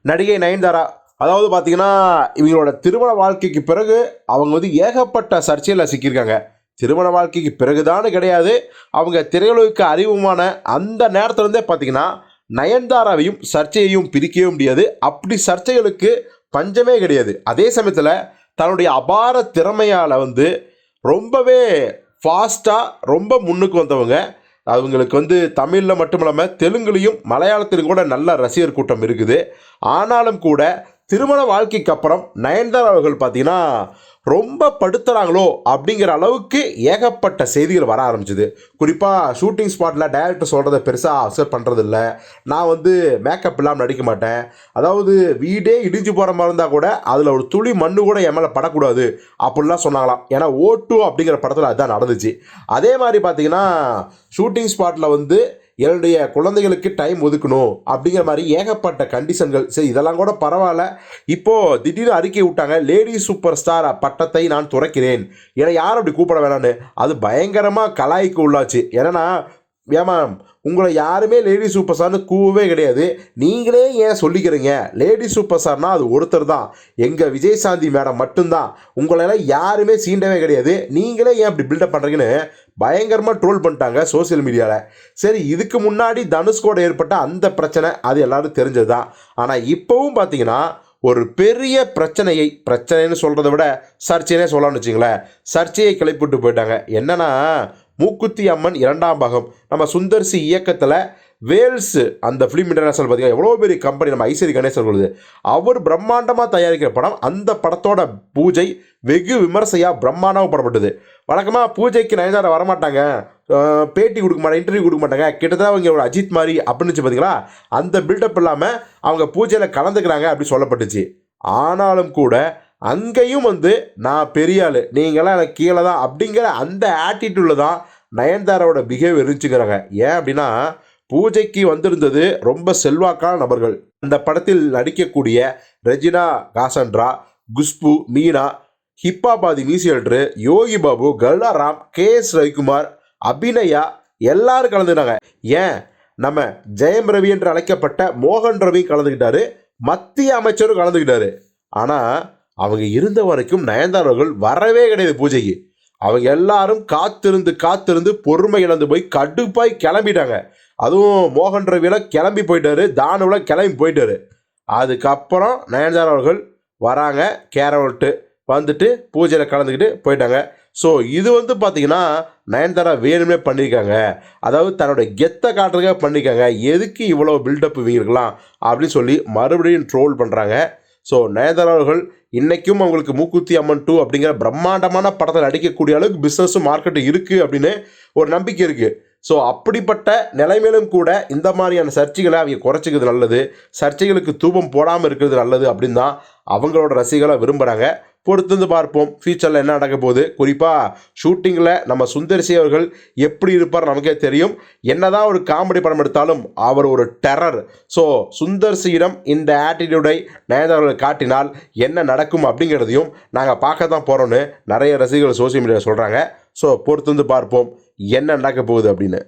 நடிகை நயன்தாரா. அதாவது பார்த்தீங்கன்னா இவங்களோட திருமண வாழ்க்கைக்கு பிறகு அவங்க வந்து ஏகப்பட்ட சர்ச்சையில் சிக்கியிருக்காங்க. திருமண வாழ்க்கைக்கு பிறகுதான்னு கிடையாது. அவங்க திரையுலகுக்கு அறிவுமான அந்த நேரத்துலேருந்தே பார்த்தீங்கன்னா நயன்தாராவையும் சர்ச்சையையும் பிரிக்கவே முடியாது. அப்படி சர்ச்சைகளுக்கு பஞ்சமே கிடையாது. அதே சமயத்தில் தன்னுடைய அபார திறமையால் வந்து ரொம்பவே ஃபாஸ்ட்டாக ரொம்ப முன்னுக்கு வந்தவங்க. அவங்களுக்கு வந்து தமிழில் மட்டும் இல்லாமல் தெலுங்குலையும் மலையாளத்திலும் கூட நல்ல ரசிகர் கூட்டம் இருக்குது. ஆனாலும் கூட திருமண வாழ்க்கைக்கு அப்புறம் நயன்தாரா அவர்கள் பார்த்தீங்கன்னா ரொம்ப படுத்துறாங்களோ அப்படிங்கிற அளவுக்கு ஏகப்பட்ட செய்திகள் வர ஆரம்பிச்சுது. குறிப்பாக ஷூட்டிங் ஸ்பாட்டில் டைரக்டர் சொல்கிறத பெருசாக அக்செப்ட் பண்ணுறதில்ல நான் வந்து மேக்கப் இல்லாமல் நடிக்க மாட்டேன். அதாவது வீடே இடிஞ்சு போகிற மாதிரி இருந்தால் கூட அதில் ஒரு துளி மண்ணு கூட என் மேலே படக்கூடாது அப்படிலாம் சொன்னாங்களாம். ஏன்னா ஓட்டு அப்படிங்கிற படத்தில் அதுதான் நடந்துச்சு. அதே மாதிரி பார்த்தீங்கன்னா ஷூட்டிங் ஸ்பாட்டில் வந்து என்னுடைய குழந்தைகளுக்கு டைம் ஒதுக்கணும் அப்படிங்கிற மாதிரி ஏகப்பட்ட கண்டிஷன்கள் சரி இதெல்லாம் கூட பரவாயில்ல. இப்போது திடீர்னு அறிக்கை விட்டாங்க லேடி சூப்பர் ஸ்டார் பட்டத்தை நான் துறக்கிறேன். ஏன்னா யாரும் அப்படி கூப்பிட வேணான்னு அது பயங்கரமாக கலாய்க்கு உள்ளாச்சு. ஏன்னா ஏமா உங்களை யாருமே லேடி சூப்பர் ஸ்டார்னு கூவவே கிடையாது. நீங்களே ஏன் சொல்லிக்கிறீங்க? லேடி சூப்பர் ஸ்டார்னா அது ஒருத்தர் தான். எங்கள் விஜயசாந்தி மேடம் மட்டும்தான். உங்களெல்லாம் யாருமே சீண்டவே கிடையாது. நீங்களே ஏன் அப்படி பில்டப் பண்ணுறீங்கன்னு பயங்கரமாக ட்ரோல் பண்ணிட்டாங்க சோஷியல் மீடியாவில் சரி இதுக்கு முன்னாடி தனுஷ்கோட ஏற்பட்ட அந்த பிரச்சனை அது எல்லாரும் தெரிஞ்சது தான் ஆனால் இப்போவும் பார்த்தீங்கன்னா ஒரு பெரிய பிரச்சனையை பிரச்சனைன்னு சொல்கிறத விட சர்ச்சைனே சொல்லலாம்னு வச்சுங்களேன் சர்ச்சையை கிளப்பிட்டு போயிட்டாங்க. என்னன்னா மூக்குத்தி அம்மன் இரண்டாம் பாகம். நம்ம சுந்தர்சி இயக்கத்தில் வேல்ஸ் அந்த ஃபிலிம் இன்டர்நேஷனல் பார்த்தீங்கன்னா எவ்வளோ பெரிய கம்பெனி நம்ம ஐஸ்வரி கணேசன் சொல்லுது அவர் பிரம்மாண்டமாக தயாரிக்கிற படம் அந்த படத்தோட பூஜை வெகு விமர்சையாக பிரம்மாண்டமாக படப்பட்டது. வழக்கமாக பூஜைக்கு நயன்தாரா வரமாட்டாங்க. பேட்டி கொடுக்க மாட்டாங்க இன்டர்வியூ கொடுக்க மாட்டாங்க. கிட்டத்தட்ட அவங்க ஒரு அஜித் மாதிரி அப்படின்னு வச்சு பார்த்தீங்களா அந்த பில்டப் இல்லாமல் அவங்க பூஜையில் கலந்துக்கிறாங்க அப்படி சொல்லப்பட்டுச்சு. ஆனாலும் கூட அங்கேயும் வந்து நான் பெரிய ஆள் நீங்களாம் எனக்கு கீழே தான் அப்படிங்கிற அந்த ஆட்டிடியூடில் தான் நயன்தாராவோட பிஹேவியர் இருந்துச்சுங்கிறாங்க. ஏன் அப்படின்னா பூஜைக்கு வந்திருந்தது ரொம்ப செல்வாக்கான நபர்கள். அந்த படத்தில் நடிக்கக்கூடிய ரெஜினா காசன்ட்ரா குஷ்பு மீனா ஹிப்பாபாதி மியூசியல்ட்ரு யோகி பாபு கருடாராம் கே எஸ் ரவிக்குமார் அபிநயா எல்லாரும் கலந்துட்டாங்க ஏன்? நம்ம ஜெயம் ரவி என்று அழைக்கப்பட்ட மோகன் ரவி கலந்துக்கிட்டாரு. மத்திய அமைச்சரும் கலந்துக்கிட்டாரு. ஆனால் அவங்க இருந்த வரைக்கும் நயன்தாரர்கள் வரவே கிடையாது பூஜைக்கு. அவங்க எல்லாரும் காத்திருந்து காத்திருந்து பொறுமை இழந்து போய் கடுப்பாய் கிளம்பிட்டாங்க. அதுவும் மோகன் ரவியில் கிளம்பி போயிட்டாரு. தானுவில் கிளம்பி போயிட்டாரு. அதுக்கப்புறம் நயன்தாரா அவர்கள் வராங்க. கேரவல்ட்டு வந்துட்டு பூஜையில் கலந்துக்கிட்டு போயிட்டாங்க. ஸோ இது வந்து பார்த்தீங்கன்னா நயன்தாரா வேணுமே பண்ணியிருக்காங்க. அதாவது தன்னோட கெத்தை காட்டுறதுக்காக பண்ணியிருக்காங்க. எதுக்கு இவ்வளோ பில்டப் இவங்களுக்குலாம் அப்படின்னு சொல்லி மறுபடியும் ட்ரோல் பண்ணுறாங்க ஸோ நயன்தாரா அவர்கள் இன்றைக்கும் அவங்களுக்கு மூக்குத்தி அம்மன் டூ அப்படிங்கிற பிரம்மாண்டமான படத்தில் நடிக்கக்கூடிய அளவுக்கு பிஸ்னஸும் மார்க்கெட்டும் இருக்குது அப்படின்னு ஒரு நம்பிக்கை இருக்குது ஸோ அப்படிப்பட்ட நிலைமையிலும் கூட இந்த மாதிரியான சர்ச்சைகளை அவங்க குறைச்சிக்கிறது நல்லது. சர்ச்சைகளுக்கு தூபம் போடாமல் இருக்கிறது நல்லது அப்படின்னு தான் அவங்களோட ரசிகர்களை விரும்புகிறாங்க பொறுத்திருந்து பார்ப்போம். ஃபியூச்சரில் என்ன நடக்க போகுது? குறிப்பாக ஷூட்டிங்கில் நம்ம சுந்தர்சி அவர்கள் எப்படி இருப்பார் நமக்கே தெரியும். என்னதான் ஒரு காமெடி படம் எடுத்தாலும் அவர் ஒரு டெரர் ஸோ சுந்தர்சியிடம் இந்த ஆட்டிடியூடை நயன்தாரர்கள் காட்டினால் என்ன நடக்கும் அப்படிங்கிறதையும் நாங்கள் பார்க்க தான் போகிறோன்னு நிறைய ரசிகர்கள் சோசியல் மீடியாவில் சொல்கிறாங்க ஸோ பொறுத்திருந்து பார்ப்போம். என்ன நடக்க போகுது அப்படின்னு.